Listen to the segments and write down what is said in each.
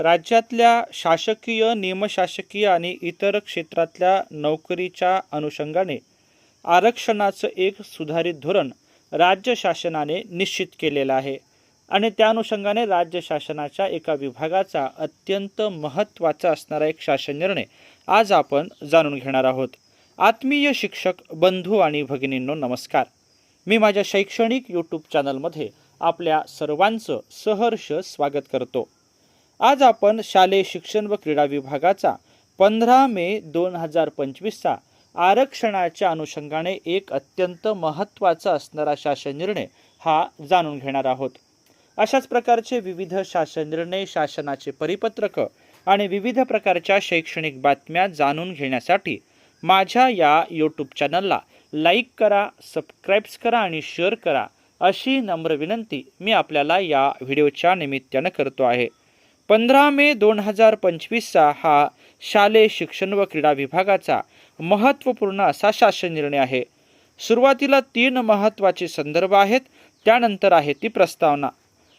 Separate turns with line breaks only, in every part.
राज्यातल्या शासकीय निमशासकीय आणि इतर क्षेत्रातल्या नोकरीच्या अनुषंगाने आरक्षणाचं एक सुधारित धोरण राज्य शासनाने निश्चित केलेलं आहे. आणि त्या अनुषंगाने राज्य शासनाच्या एका विभागाचा अत्यंत महत्त्वाचा असणारा एक शासन निर्णय आज आपण जाणून घेणार आहोत. आत्मीय शिक्षक बंधू आणि भगिनींनो नमस्कार. मी माझ्या शैक्षणिक यूट्यूब चॅनलमध्ये आपल्या सर्वांचं सहर्ष स्वागत करतो. आज आपण शालेय शिक्षण व क्रीडा विभागाचा पंधरा मे दोन हजार पंचवीसचा आरक्षणाच्या अनुषंगाने एक अत्यंत महत्त्वाचा असणारा शासन निर्णय हा जाणून घेणार आहोत. अशाच प्रकारचे विविध शासन निर्णय शासनाचे परिपत्रक आणि विविध प्रकारच्या शैक्षणिक बातम्या जाणून घेण्यासाठी माझ्या या यूट्यूब चॅनलला लाईक करा सबस्क्राईब्स करा आणि शेअर करा अशी नम्र विनंती मी आपल्याला या व्हिडिओच्या निमित्तानं करतो आहे. पंधरा मे दोन हजार पंचवीसचा हा शालेय शिक्षण व क्रीडा विभागाचा महत्त्वपूर्ण असा शासन निर्णय आहे. सुरुवातीला तीन महत्त्वाचे संदर्भ आहेत त्यानंतर आहे ती प्रस्तावना.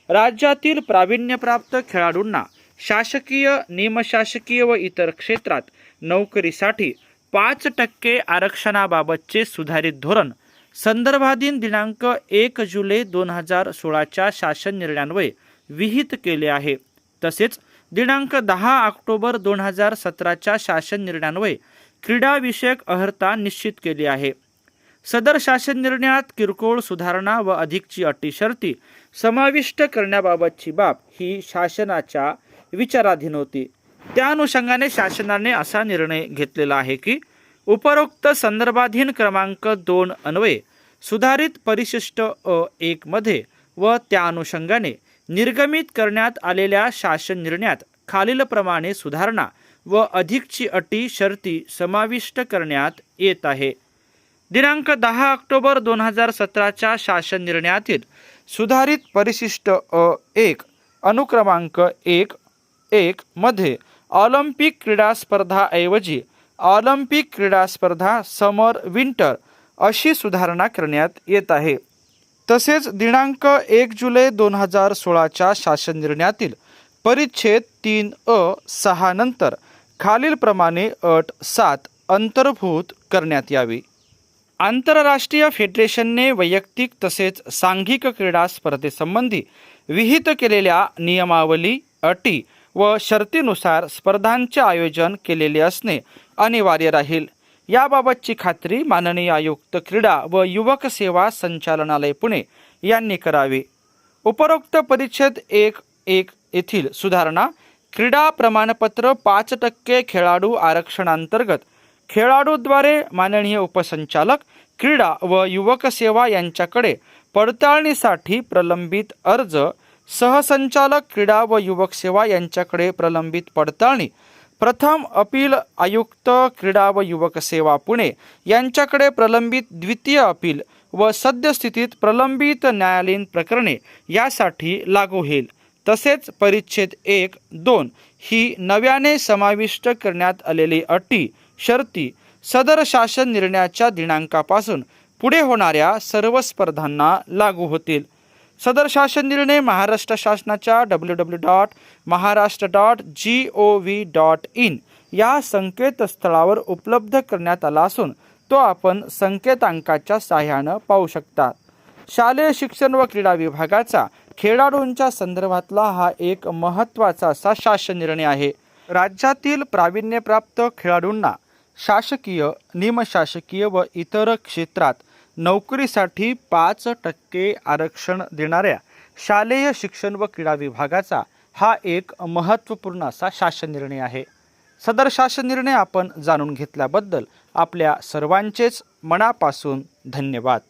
राज्यातील प्रावीण्यप्राप्त खेळाडूंना शासकीय निमशासकीय व इतर क्षेत्रात नोकरीसाठी पाच टक्के आरक्षणाबाबतचे सुधारित धोरण संदर्भाधीन दिनांक एक जुलै दोन हजार सोळाच्या शासन निर्णयान्वये विहित केले आहे. तसेच दिनांक दहा ऑक्टोबर दोन हजार सतराच्या शासन निर्णयान्वये क्रीडाविषयक अर्हता निश्चित केली आहे. सदर शासन निर्णयात किरकोळ सुधारणा व अधिकची अटी शर्ती समाविष्ट करण्याबाबतची बाब ही शासनाच्या विचाराधीन होती. त्या अनुषंगाने शासनाने असा निर्णय घेतलेला आहे की उपरोक्त संदर्भाधीन क्रमांक दोन अन्वये सुधारित परिशिष्ट अ एकमध्ये व त्या अनुषंगाने निर्गमित करण्यात आलेल्या शासन निर्णयात खालीलप्रमाणे सुधारणा व अधिकची अटी शर्ती समाविष्ट करण्यात येत आहे. दिनांक दहा ऑक्टोबर दोन हजार सतराच्या शासन निर्णयातील सुधारित परिशिष्ट अ एक अनुक्रमांक एक एक मध्ये ऑलिम्पिक क्रीडा स्पर्धाऐवजी ऑलिम्पिक क्रीडा स्पर्धा समर विंटर अशी सुधारणा करण्यात येत आहे. तसेच दिनांक एक जुलै दोन हजार सोळाच्या शासन निर्णयातील परिच्छेद तीन अ सहा नंतर खालीलप्रमाणे अट सात अंतर्भूत करण्यात यावी. आंतरराष्ट्रीय फेडरेशनने वैयक्तिक तसेच सांघिक क्रीडा स्पर्धेसंबंधी विहित केलेल्या नियमावली अटी व शर्तीनुसार स्पर्धांचे आयोजन केलेले असणे अनिवार्य राहील. याबाबतची खात्री माननीय आयुक्त क्रीडा व युवक सेवा संचालनालय पुणे यांनी करावी. उपरोक्त परिच्छेद एक एक येथील सुधारणा क्रीडा प्रमाणपत्र पाच टक्के खेळाडू आरक्षणांतर्गत खेळाडूद्वारे माननीय उपसंचालक क्रीडा व युवक सेवा यांच्याकडे पडताळणीसाठी प्रलंबित अर्ज सहसंचालक क्रीडा व युवक सेवा यांच्याकडे प्रलंबित पडताळणी प्रथम अपील आयुक्त क्रीडा व युवक सेवा पुणे यांच्याकडे प्रलंबित द्वितीय अपील व सद्यस्थितीत प्रलंबित न्यायालयीन प्रकरणे यासाठी लागू होईल. तसेच परिच्छेद एक दोन ही नव्याने समाविष्ट करण्यात आलेली अटी शर्ती सदर शासन निर्णयाच्या दिनांकापासून पुढे होणाऱ्या सर्व स्पर्धांना लागू होतील. सदर शासन निर्णय महाराष्ट्र शासनाच्या W W dot Maharashtra dot G O V dot in या संकेतस्थळावर उपलब्ध करण्यात आला असून तो आपण संकेतांकाच्या सहाय्यानं पाहू शकता. शालेय शिक्षण व क्रीडा विभागाचा खेळाडूंच्या संदर्भातला हा एक महत्त्वाचा असा शासन निर्णय आहे. राज्यातील प्रावीण्यप्राप्त खेळाडूंना शासकीय निमशासकीय व इतर क्षेत्रात नोकरीसाठी पाच टक्के आरक्षण देणाऱ्या शालेय शिक्षण व क्रीडा विभागाचा हा एक महत्त्वपूर्ण असा शासन निर्णय आहे. सदर शासन निर्णय आपण जाणून घेतल्याबद्दल आपल्या सर्वांचेच मनापासून धन्यवाद.